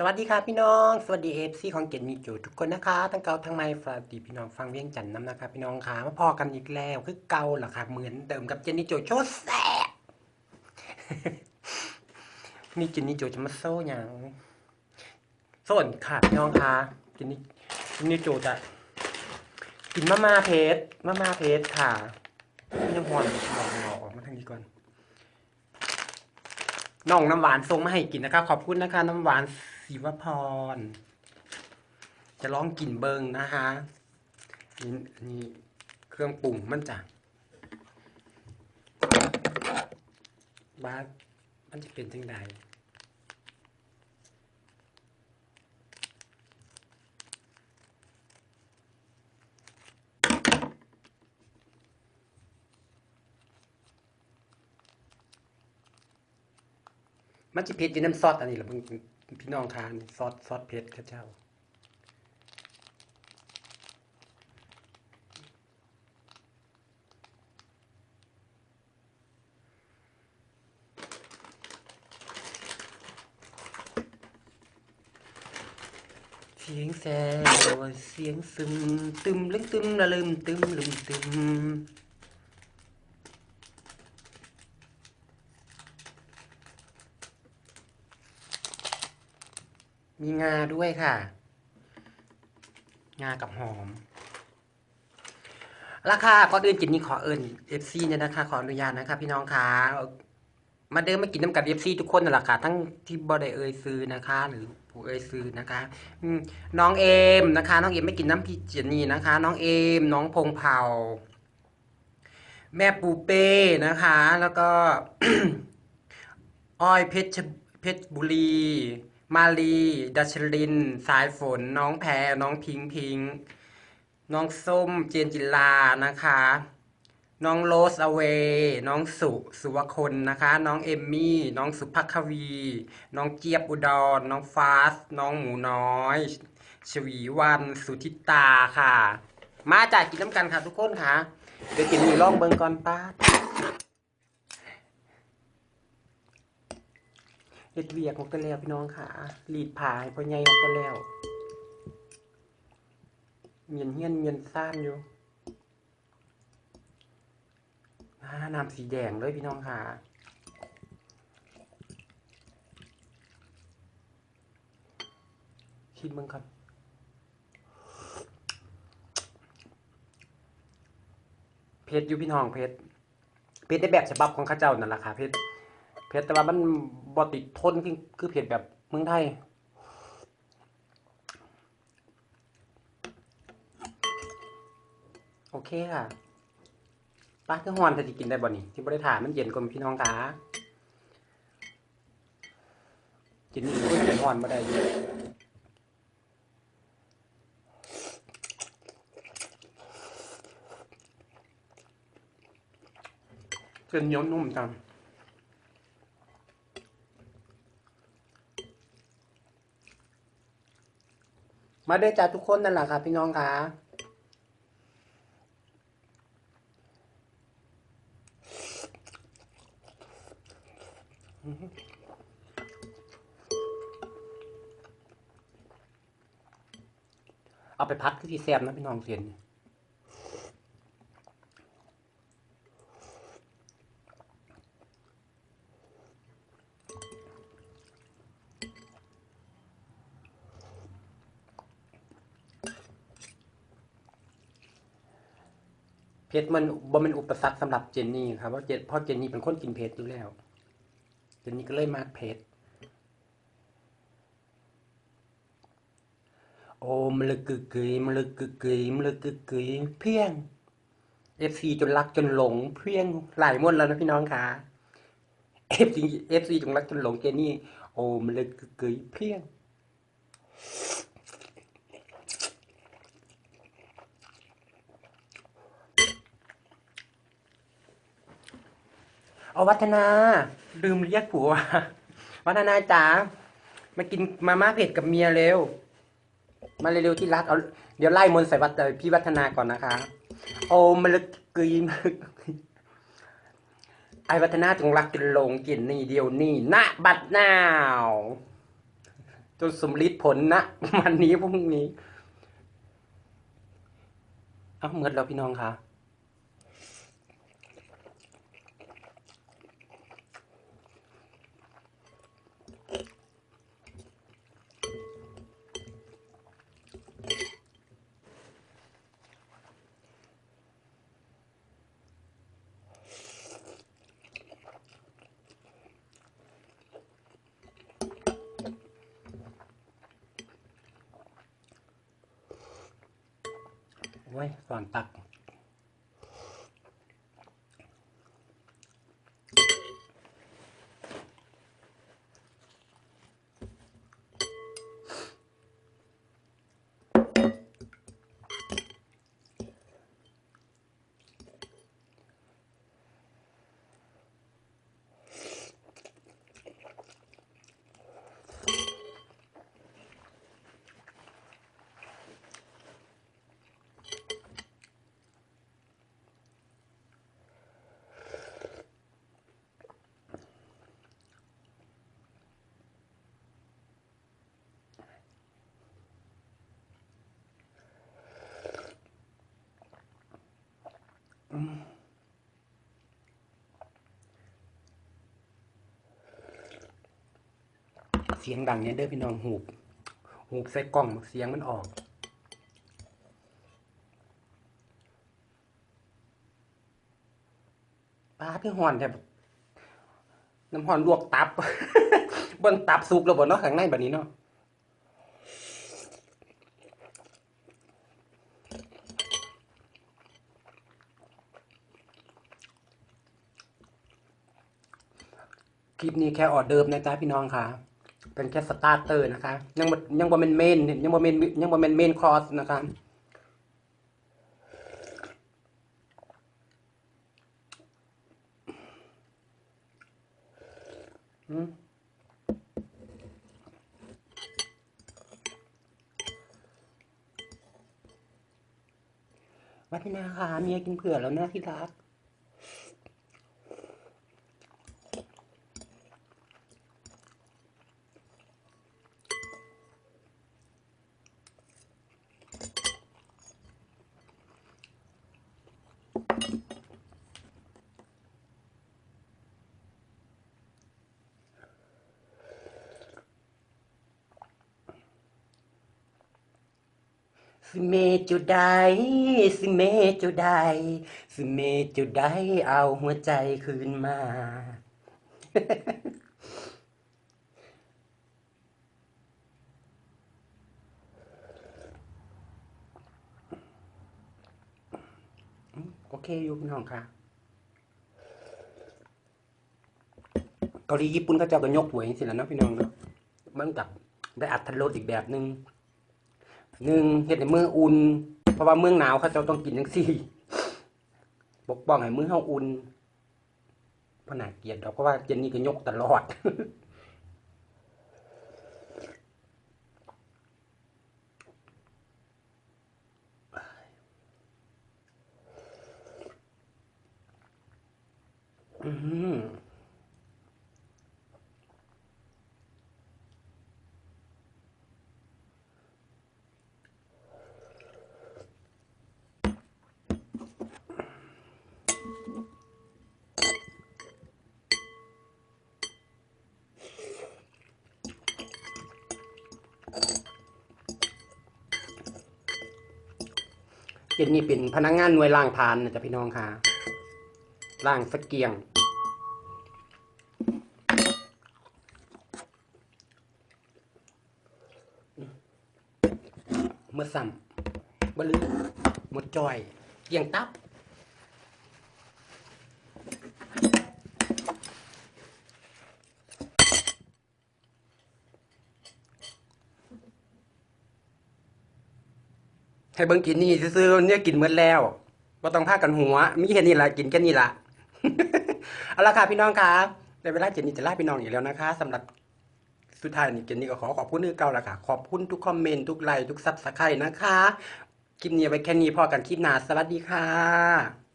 สวัสดีครับพี่น้อง สวัสดีเอฟซีของเกียรติมีจูทุกคนนะคะ ทั้งเก่าทั้งใหม่สวัสดีพี่น้องฟังเวียงจันทน์น้ำนะครับพี่น้องค่ะมาพอกันอีกแล้วคือเก่าเหรอครับเหมือนเดิมกับเจนนี่โจโชว์แซ่มีเจนนี่โจจะมาโซ่อย่างส่วนค่ะพี่น้องค่ะเจนนี่เจนนี่โจจะกินมาม่าเพชรมาม่าเพชรค่ะยังหอนหอกหอกออมาทางนี้ก่อนน้องน้ำหวานส่งมาให้กินนะคะขอบคุณนะคะน้ำหวาน ศิวพร จะลองกลิ่นเบิงนะคะนี่นี่เครื่องปรุงมันจะบ้ามันจะเป็นจังใดมันจะเผ็ดอยู่น้ำซอสอันนี้แหละเพิ่ง พี่น้องทานซอสซอสเผ็ดข้าเจ้า เสียงแซวเสียงซึม ตึมลึงตึมละลืมตึมลืมตึม มีงาด้วยค่ะ งากับหอม ราคาก่อนอื่นจินนี่ขอเอิญ FC เนี่ยนะคะ ขออนุญาตนะคะ พี่น้องค่ะมาเดินมากินน้ำกับ FC ทุกคนนั่นแหละค่ะทั้งที่บอไดเอ่ยซื้อนะคะ หรือผู้เอ่ยซื้อนะคะน้องเอมนะคะ น้องเอมไม่กินน้ำพี่เจนนี่นะคะ น้องเอม น้องพงเผาแม่ปูเป้นะคะ แล้วก็อ้อยเพชรเพชรบุรี มาลี ดัชลิน สายฝน น้องแพรน้องพิงพิง น้องส้ม เจนจิลา นะคะ น้องโรสอเวย์น้องสุ สุวคนนะคะ น้องเอมมี่ น้องสุภัควี น้องเจี๊ยบอุดร น้องฟาส น้องหมูน้อย ชวีวัน สุทิตาค่ะ มาจากกินน้ำกันค่ะทุกคนค่ะ เดี๋ยวกินมีล่องเบิงก่อนป้า เฮ็ดเวียกหมดกันแล้วพี่น้องค่ะรีดผายพอใหญ่หมดกันแล้วเมียนเฮียนเมียนซ่านอยู่อ่าน้ำสีแดงเลยพี่น้องค่ะชิมมึงก่อนเพชรอยู่พี่น้องเพชรเพชรในแบบฉบับของข้าเจ้านั่นแหละค่ะเพชรเพชรแต่ว่ามัน บอติดทนคือคือเพชรแบบเมืองไทยโอเคค่ะป้าคือฮอนถ้าจะกินได้บ่นี่ที่บริถามมันเย็นกว่าพี่น้องคะกินนี่ก็จะฮอนมาได้อยู่เส้นเหนียวนุ่มจัง มาได้จากทุกคนนั่นแหละค่ะพี่น้องค่ะเอาไปพัดคือที่แซมนะพี่น้องเสียนเเพชรมันบ่เป็นอุปสรรคสำหรับเจนนี่ครับเพราะเจนเพราะเจนนี่เป็นคนกินเผ็ดอยู่แล้ว เจนนี่ก็เลยมากเผ็ดโอ้มลึกกึกกึยมลึกกึกกึยมลึกกึกกึยเพียงเอฟซีจนรักจนหลงเพียงหลายม้วนแล้วนะพี่น้องค่ะเอฟซีเอฟซีจนรักจนหลงเจนี่ โอ้มลึกกึกกึยเพียง อาวัฒนา ลืมเรียกผัว วัฒนาจ๋า มากินมาม่าเผ็ดกับเมียเร็ว มาเร็วๆที่รัก เอา เดี๋ยวไล่มนต์ใส่วัดเอ่อพี่วัฒนาก่อนนะคะ โอ้มลึกกึยมลึกกึยไอวัฒนาจงรักจนหลงกินนี่เดียวนี่ณบัดนาวจนสมฤทธิ์ผลนะวันนี้พรุ่งนี้ เอ้าเมื่อแล้วพี่น้องคะ โอ้ยสอนตัก สียงดังเนี่ยเด้อพี่น้องหูบหูบใส่กล่องเสียงมันออกปลาพี่ห่อนแทบน้ำห่อนลวกตับบิ่งตับสุกแล้วบ่เนาะข้างในแบบนี้เนาะคลิปนี้แค่ออเดิร์ฟนะจ๊ะพี่น้องค่ะ เป็นแค่สตาร์เตอร์นะคะยังยังบ่เป็นเมนยังบ่เป็นยังบ่เป็นเมนคอร์สนะคะอืมวัฒนาค่ะเมียกินเผื่อแล้วนะที่รัก สิเมจุดใดสิเมจุดใดสิเมจุดใดเอาหัวใจคืนมา โอเคอยู่พี่น้องค่ะเกาหลีญี่ปุ่นเขาเจ้าก็ยกหวยสิแล้วเนาะพี่น้องเนาะมันกับได้อัตรสอีกแบบหนึ่ง หนึ่งเฮ็ดให้มืออุ่น เพราะว่าเมืองหนาวเขาจ้าต้องกินจังซี่ปกป้องให้มือเฮาอุ่นเพราะน่าเกลียดดอกเพราะว่าเจนนี่ก็ยกตลอด อืม เจนนี่เป็นพนักงานหน่วยล่างทานนะจ๊ะพี่น้องค่ะล่างสกเกียง เมื่อซ้ำบลือหมดจอย เกียงตับ ให้เบิ่งกินนี่ซื้อเนี่ยกินหมดแล้วบ่ต้องพากันหัวมีแค่นี้ละกินแค่นี้ละเอาละค่ะพี่น้องค่ะในเวลาเจนนี่จะลาพี่น้องอีกแล้วนะคะสำหรับสุดท้ายนี่เจนนี่ก็ขอขอบคุณคือเก่าละค่ะ ขอบคุณทุกคอมเมนต์ทุกไลค์ทุกซับสไครต์นะคะคลิปนี้ไว้แค่นี้พอกันคลิปหน้าสวัสดีค่ะ